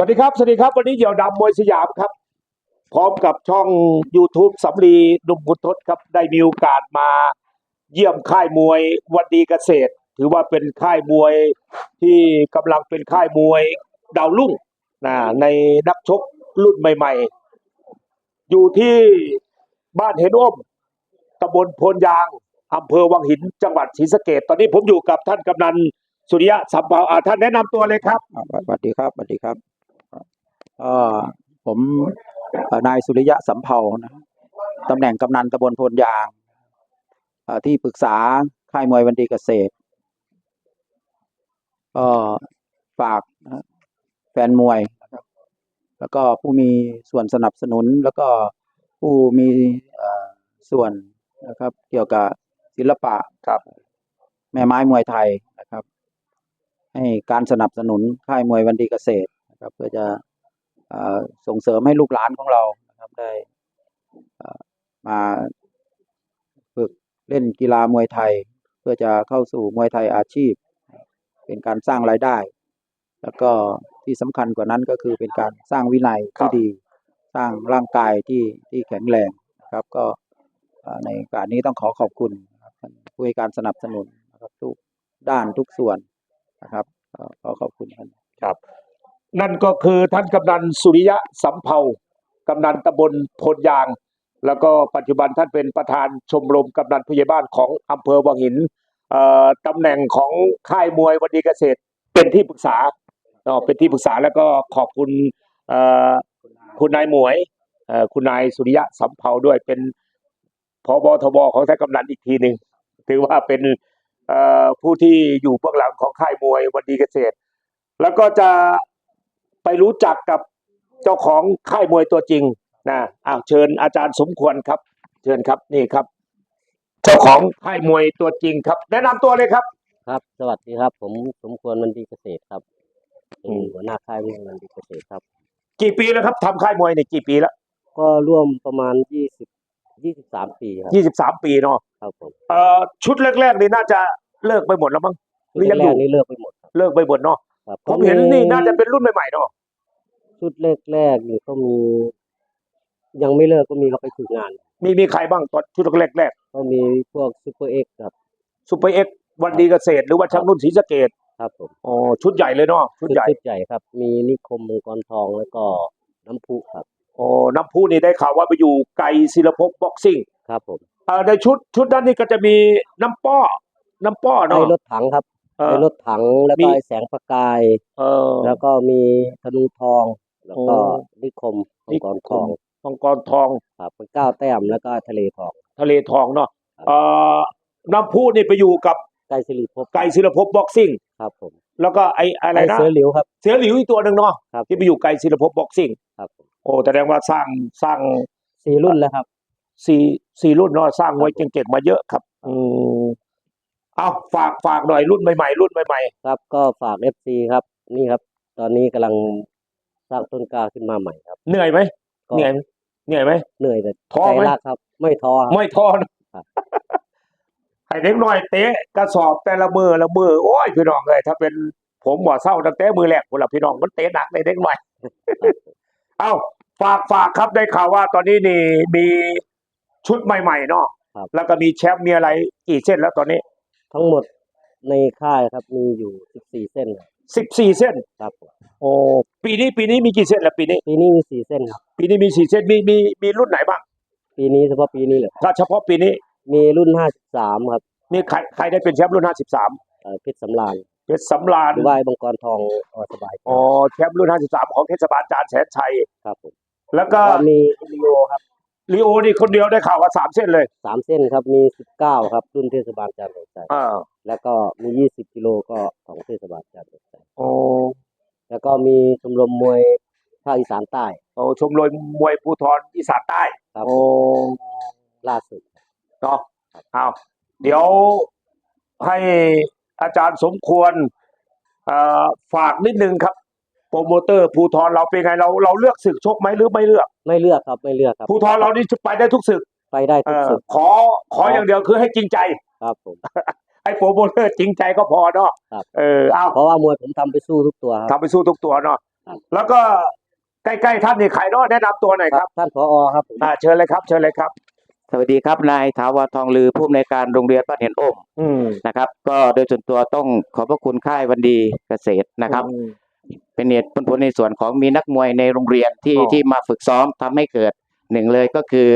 สวัสดีครับ สวัสดีครับ วันนี้เดี่ยวดำมวยสยามครับ พร้อมกับช่อง YouTube สำลีดุมกุทศครับ ได้มีโอกาสมาเยี่ยมค่ายมวยวันดีเกษตร ถือว่าเป็นค่ายมวยที่กำลังเป็นค่ายมวยดาวรุ่งนะในนักชกรุ่นใหม่ ๆ อยู่ที่บ้านเห็นอ้มตำบลโพนยางอำเภอวังหินจังหวัดศรีสะเกดตอนนี้ผมอยู่กับท่านกำนันสุริยะสัมภาอ่าท่านแนะนำตัวเลยครับ สวัสดีครับสวัสดีครับ เอ่อผมเอ่อนายสุริยะสำเภานะตำแหน่งกำนันตำบลโพนยางเอ่อที่ปรึกษาค่ายมวยวันดีเกษตรก็ฝากนะแฟนมวยนะครับแล้วก็ผู้มีส่วนสนับสนุนแล้วก็ผู้มีเอ่อส่วนนะครับ เกี่ยวกับศิลปะครับแม่ไม้มวยไทยนะครับ ให้การสนับสนุนค่ายมวยวันดีเกษตรนะครับ เพื่อจะเอ่อ ส่งเสริมให้ลูกหลานของเรานะครับได้มาฝึกเล่นกีฬามวยไทย เพื่อจะเข้าสู่มวยไทยอาชีพ เป็นการสร้างรายได้ แล้วก็ที่สำคัญกว่านั้นก็คือเป็นการสร้างวินัยที่ดี สร้างร่างกายที่ที่แข็งแรงนะครับ ก็ในโอกาสนี้ต้องขอขอบคุณผู้ให้การสนับสนุนนะครับทุกด้านทุกส่วนนะครับขอขอบคุณท่านครับ นั่นก็คือท่านกำนันสุริยะสำเภากำนันตำบลโพนยาง แล้วก็ปัจจุบันท่านเป็นประธานชมรมกำนันผู้ใหญ่บ้านของอำเภอวังหินตำแหน่งของค่ายมวยวันดีเกษตรเป็นที่ปรึกษาเนาะเป็นที่ปรึกษาแล้วก็ขอบคุณคุณนายหมวยคุณนายสุริยะสำเภาด้วยเป็นพบทบของท่านกำนันอีกทีหนึ่งถือว่าเป็นผู้ที่อยู่เบื้องหลังของค่ายมวยวันดีเกษตร แล้วก็จะ ไปรู้จักกับเจ้าของค่ายมวยตัวจริงนะอ้าวเชิญอาจารย์สมควรครับ เชิญครับนี่ครับ เจ้าของค่ายมวยตัวจริงครับ แนะนำตัวเลยครับ ครับ สวัสดีครับ ผมสมควรมันดีเกษตรครับเป็นอืมหัวหน้าค่ายมวยมันดีเกษตรครับ กี่ปีแล้วครับทำค่ายมวยเนี่ยกี่ปีแล้วก็ร่วมประมาณยี่สิบยี่สิบสามปีครับยี่สิบสามปีเนาะครับผมเอ่อชุดแรกๆนี่น่าจะเลิกไปหมดแล้วมั้ง หรือยังแรอยู่ กๆนี่เลิกไปหมดครับเลิกไปหมดเนาะครับผมเห็นนี่น่าจะเป็นรุ่นใหม่ๆเนาะ ชุดแรกๆนี่ก็มี ยังไม่เลิกก็มีเขาไปฝึกงาน มีมีใครบ้างตอนชุดแรกก็มีพวกซูเปอร์เอ็กครับๆซูเปอร์เอ็กวันดีเกษตร หรือว่าช่างนุ่นศรีสะเกดครับผมอ๋อชุดใหญ่เลยเนาะชุดชุดใหญ่ชุดใหญ่ครับ มีนิคมมังกรทองแล้วก็น้ำพุครับอ๋อน้ำพุนี่ได้ข่าวว่าไปอยู่ไกลศิลปภบ็อกซิ่งครับผมเอ่อในชุดชุดนั้นนี่ก็จะมีน้ำป้อ น้ำป้อไอ้เนาะรถถังครับเออไอ้รถถังแล้วมีก็ไอ้แสงประกาย เออแล้วก็มีธนูทอง แล้วก็โอ้นิคมมันิงคกมรทองมังกรทองครับเป็นเก้าแต้มแล้วก็ทะเลทอง ทะเลทองเนาะครับเอ่อน้ำพุนี่ไปอยู่กับไกลสิริภพไกลศิลปภบ็อกซิ่งครับผมแล้วก็ไออะไรไอ้นะเสือหลิวครับเสือหลิวอีกตัวหนึ่งเนาะครับที่ไปอยู่ไกลศิลปภบ็อกซิ่งครับผมโอ้แสดงว่าสร้างสร้างสี่รุ่นแล้วครับสี่สี่รุ่นเนาะสร้างไว้ครับผมเก่งๆมาเยอะครับ อืมเอาฝากฝากหน่อยรุ่นใหม่ๆรุ่นใหม่ครับ ก็ฝากเอฟซีครับ นี่ครับ ตอนนี้กำลัง สร้างต้นกล้าขึ้นมาใหม่ครับๆเหนื่อยไหมก็เหนื่อยไหมเหนื่อยไหม เหนื่อยแต่ท้อใจไหมรักครับ ไม่ท้อครับ ไม่ท้อนะครับ ให้เด็กน้อยเตะกระสอบแต่ละมือละมือโอ้ยพี่น้องเลยถ้าเป็นผมบ่เศร้าตั้งแต่มือแรกคนละพี่น้องมันเตะหนักเลยเด็กน้อย เอ้าฝากฝากครับได้ข่าวว่าตอนนี้นี่มีชุดใหม่ๆเนาะครับ แล้วก็มีแชมป์มีอะไรกี่เส้นแล้วตอนนี้ ทั้งหมดในค่ายครับมีอยู่สิบสี่เส้นครับ สิบสี่เส้น ครับผมโอ้ปีนี้ปีนี้มีกี่เส้นแล้วปีนี้ ปีนี้มีสี่เส้นครับ ปีนี้มีสี่เส้นมีมีมีรุ่นไหนบ้างปีนี้เฉพาะปีนี้เลยถ้าเฉพาะปีนี้มีรุ่นห้าสิบสามครับมีใครใครได้เป็นแชมป์รุ่นห้าสิบสามเอ่อเพชรสำราญเพชรสำราญหรือว่าไอ้มังกรทองอสบายอ๋อแชมป์รุ่นห้าสิบสามของเทศบาลจานแสนชัย ครับผมแล้วก็ แล้วมีลีโอครับ ลีโอนี่คนเดียวได้ข่าวว่าสามเส้นเลยสามเส้นครับมีสิบเก้าครับ รุ่นเทศบาลจานทร์ใจอ่าแล้วก็มียี่สิบกิโลก็ของเทศบาลจานทร์ใจโอ้แล้วก็มีชมรมมวยภาคอีสานใต้โอ้ชมรมมวยภูธรอีสานใต้ครับโอ้ล่าสุดเนาะเอาเดี๋ยวให้อาจารย์สมควรเอ่อฝากนิดนึงครับ โปรโมเตอร์ภูธรเราเป็นไงเราเราเลือกศึกชกไหมหรือไม่เลือกไม่เลือกครับไม่เลือกครับภูธรเรานี่ไปได้ทุกศึกไปได้เอทุกอศึกขอขออย่างเดียวคือให้จริงใจครับผมให้โปรโมเตอร์จริงใจก็พอเนาะครับเออเอาเพราะว่ามวยผมทำไปสู้ทุกตัวครับทำไปสู้ทุกตัวเนาะครับแล้วก็ใกล้ๆท่านนี่ใครเนาะแนะนำตัวหน่อยครับท่านผอครับผมอ่าเชิญเลยครับ เชิญเลยครับสวัสดีครับนายถาวรทองลือผู้อำนวยการโรงเรียนบ้านเห็นโอมอืมนะครับ ก็โดยส่วนตัวต้องขอบพระคุณค่ายวันดีเกษตรนะครับอืม เป็นเหตุเป็นผลในส่วนของมีนักมวยในโรงเรียนที่อ๋อที่มาฝึกซ้อมทำให้เกิดหนึ่งเลยก็คือ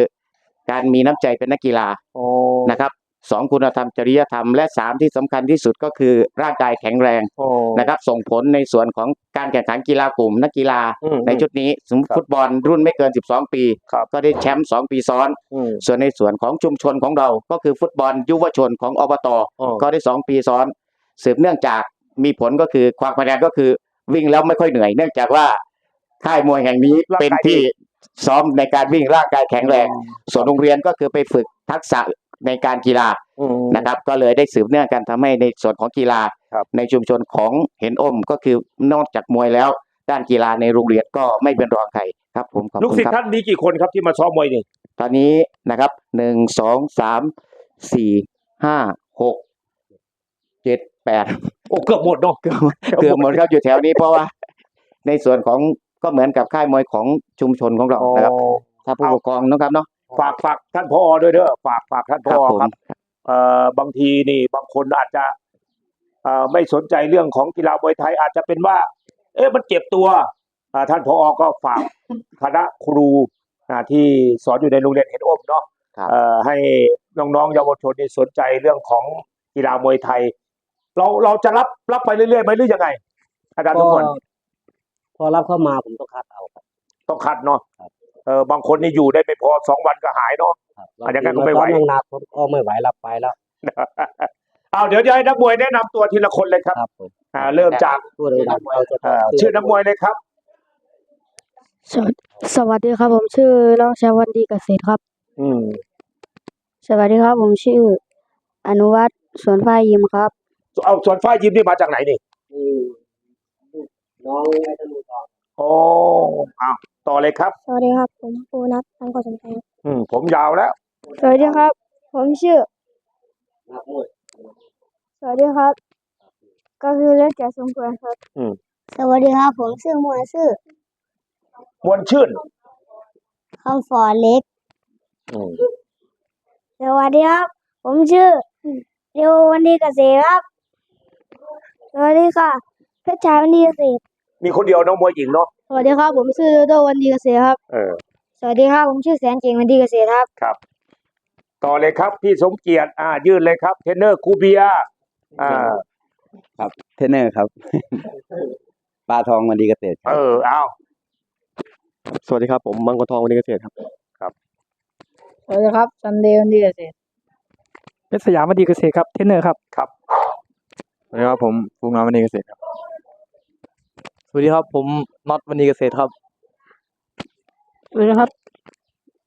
การมีน้ำใจเป็นนักกีฬาโอ้นะครับสองคุณธรรมจริยธรรมและสามที่สำคัญที่สุดก็คือร่างกายแข็งแรงโอ้นะครับ ส่งผลในส่วนของการแข่งขันกีฬากลุ่มนักกีฬาอืมในชุดนี้สมมุติครับฟุตบอลรุ่นไม่เกิน 12 ปีครับก็ได้แชมป์สองปีซ้อนอืมส่วนในส่วนของชุมชนของเรา ก็คือฟุตบอลยุวชนของอบตอ๋อก็ได้สองปีซ้อน สืบเนื่องจากมีผลก็คือความคะแนนก็คือ วิ่งแล้วไม่ค่อยเหนื่อย เนื่องจากว่าค่ายมวยแห่งนี้ร่างกายเป็นที่ซ้อมในการวิ่งร่างกายแข็งแรง ส่วนโรงเรียนก็คือไปฝึกทักษะในการกีฬาอืมนะครับ ก็เลยได้สืบเนื่องกันทำให้ในส่วนของกีฬาครับในชุมชนของเห็นอมก็คือนอกจากมวยแล้ว ด้านกีฬาในโรงเรียนก็ไม่เป็นรองใครครับ ผมขอบลูกคุณศิษคย์รับท่านมีกี่คนครับที่มาซ้อมมวยนี่ตอนนี้นะครับหนึ่งสองสามสี่ห้าหกเจ็ดแปด โอ้เกือบหมดเนาะเกือบเกือบหมดครับอยู่แถวนี้เพราะว่า ในส่วนของก็เหมือนกับค่ายมวยของชุมชนของเรานะครับถ้าผู้เอาปกครองนะครับเนาะฝากฝากท่านพอด้วยเด้อฝากฝากท่านพครัอบผมครับเอ่อบางทีนี่บางคนอาจจะเอ่อไม่สนใจเรื่องของกีฬามวยไทยอาจจะเป็นว่า เอ๊ะมันเจ็บตัวอ่าท่านพอก็ฝากคณะครูอ่าที่สอนอยู่ในโรงเรียนเห็นอมเนาะครับเอ่อให้น้องๆเยาวชนนี่สนใจเรื่องของกีฬามวยไทย เราเราจะรับรับไปเรื่อยๆไหมหรือยังไง อาจารย์ทุก็กคนพอรับเข้ามาผมต้องคัดเอาครับต้องคัดเนาะครับเออบางคนนี่อยู่ได้ไม่พอสองวันก็หายเนาะครับอะอย่างนั้นก็ไม่ไหวบางทีาซ้อหนักๆผมก็ไม่ไหวรับไปแล้วเอาเดี๋ยวจะให้นักมวยแนะนำตัวทีละคนเลยครับครับผมอ่าเริ่มจากพูดเลยครับเอาเฉเอ่พาะอชื่อนักมวยเลยครับสวัสสวัสดีครับ ผมชื่อน้องชายวันดีเกษตรครับ อืมสวัสดีครับ ผมชื่อ อนุวัฒน์สวนฝ้ายยิมครับ เอาส่วนฝ้ายยิมนี่มาจากไหนนี่อืมน้องไอ้ธนูทองโอ้เอาต่อเลยครับ สวัสดีครับ ผมปูนัททังกสมใจอืมผมยาวแล้ว สวัสดีครับ ผมชื่อ นักมวยสวัสดีครับ ก็คือเล็กแก่สมควรครับ อืม สวัสดีครับ ผมชื่อมวยชื่อมวลชื่น คำฟอร์เล็ก อืมสวัสดีครับ ผมชื่อเรียววันดีเกษตรครับ สวัสดีค่ะเพชรชายวันดีเกษตรมีคนเดียวน้องมวยหญิงเนาะสวัสดีครับผมชื่อโดโดวันดีเกษตรครับ เออ สวัสดีครับผมชื่อแสนเก่งวันดีเกษตรครับ ครับ ต่อเลยครับพี่สมเกียรติอ่ายื่นเลยครับเทรนเนอร์ครูเบียร์อ่า ครับ เทรนเนอร์ครับ ปลาทองมันดีเกษตรคเอรับอเอาสวัสดีครับผมมังกรทองวันนี้เกษตรครับสวัสดีครับซันเดย์วันดีเกษตรเพชรสยามวดีเกษตรครับ เทรนเนอร์ครับ ครับ สวัสดีครับผมฟูงน้ำวดีเกษตรครับ สวัสดีครับ ผมน็อตวดีเกษตรครับ สวัสดีครับ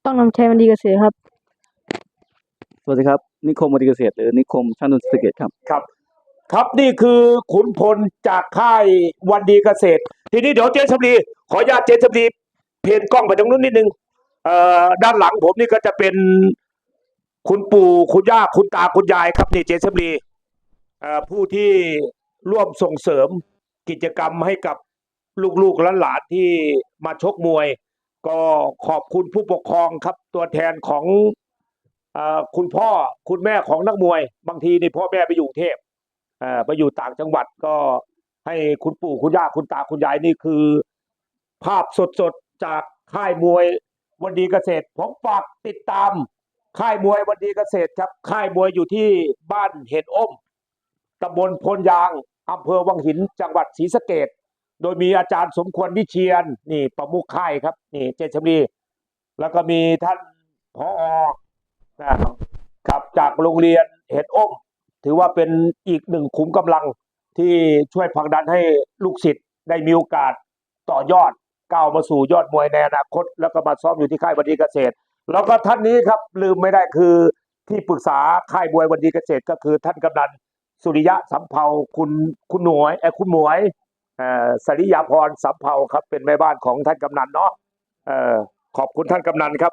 ต้องนำชัยวันดีเกษตรครับ สวัสดีครับ นิคมวดีเกษตรหรือนิคมช่างดนตรีสะเกตครับ ครับ ครับนี่คือขุนพลจากค่ายวันดีเกษตร ทีนี้เดี๋ยวเจนสำลีขออนุญาตเจนสำลีเพนกล้องไปตรงนู้นนิดนึงเอ่อด้านหลังผมนี่ก็จะเป็นคุณปู่คุณย่าคุณตาคุณยายครับนี่เจนสำลีเอ่อ ผู้ที่ร่วมส่งเสริมกิจกรรมให้กับลูกๆหลานๆที่มาชกมวย ก็ขอบคุณผู้ปกครองครับตัวแทนของอคุณพ่อคุณแม่ของนักมวย บางทีนี่พ่อแม่ไปอยู่เทพไปอยู่ต่างจังหวัดก็ให้คุณปู่คุณย่าคุณตาคุณยายนี่คือ ภาพสดๆจากค่ายมวยวันดีเกษตรผมฝากติดตาม ค่ายมวยวันดีเกษตรครับ ค่ายมวยอยู่ที่บ้านเห็นอ้มำบลพลยางอำเภอวังหินจังหวัดศรีสะเกดโดยมีอาจารย์สมควรวิเชียนนี่ประมุขค่ายครับ นี่เจชมรีแล้วก็มีท่านพอนะครับจากโรงเรียนเห็ดอ้มถือว่าเป็นอีกหนึ่งขุมกำลังที่ช่วยผลักดันให้ลูกศิษย์ได้มีโอกาสต่อยอดก้าวมาสู่ยอดมวยในอนาคต แล้วก็มาซ้อมอยู่ที่ค่ายวันดีเกษตร แล้วก็ท่านนี้ครับลืมไม่ได้คือที่ปรึกษาค่ายมวยวันดีเกษตรก็คือท่านกำนัน สุริยะสัมเภาคุณคุณหน่วยเออคุณหมวยเอ่อสริยาพรสัมเภาครับ เป็นแม่บ้านของท่านกำนันเนาะเอ่อขอบคุณท่านกำนันครับ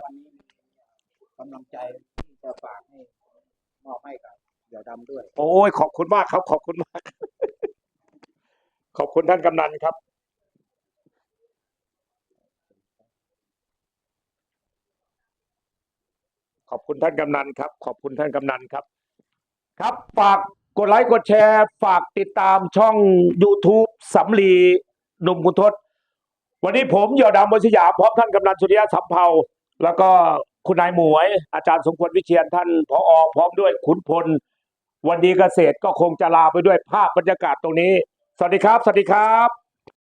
กำลังใจที่จะฝากให้มอบให้กับเดี๋ยวดำด้วย โอ้ยขอบคุณมากครับ ขอบคุณมาก ขอบคุณท่านกำนันครับขอบคุณท่านกำนันครับ ขอบคุณท่านกำนันครับ ครับฝาก กดไลค์กดแชร์ฝากติดตามช่อง YouTube สำลีหนุ่มคุณทศ วันนี้ผมยอดดำบนสยามพร้อมท่านกำนันสุริยะสัมเภาแล้วก็คุณนายหมวย อาจารย์สมควรวิเชียนท่านผอพร้อมด้วยขุนพล วันดีเกษตรก็คงจะลาไปด้วยภาพบรรยากาศตรงนี้ สวัสดีครับ สวัสดีครับ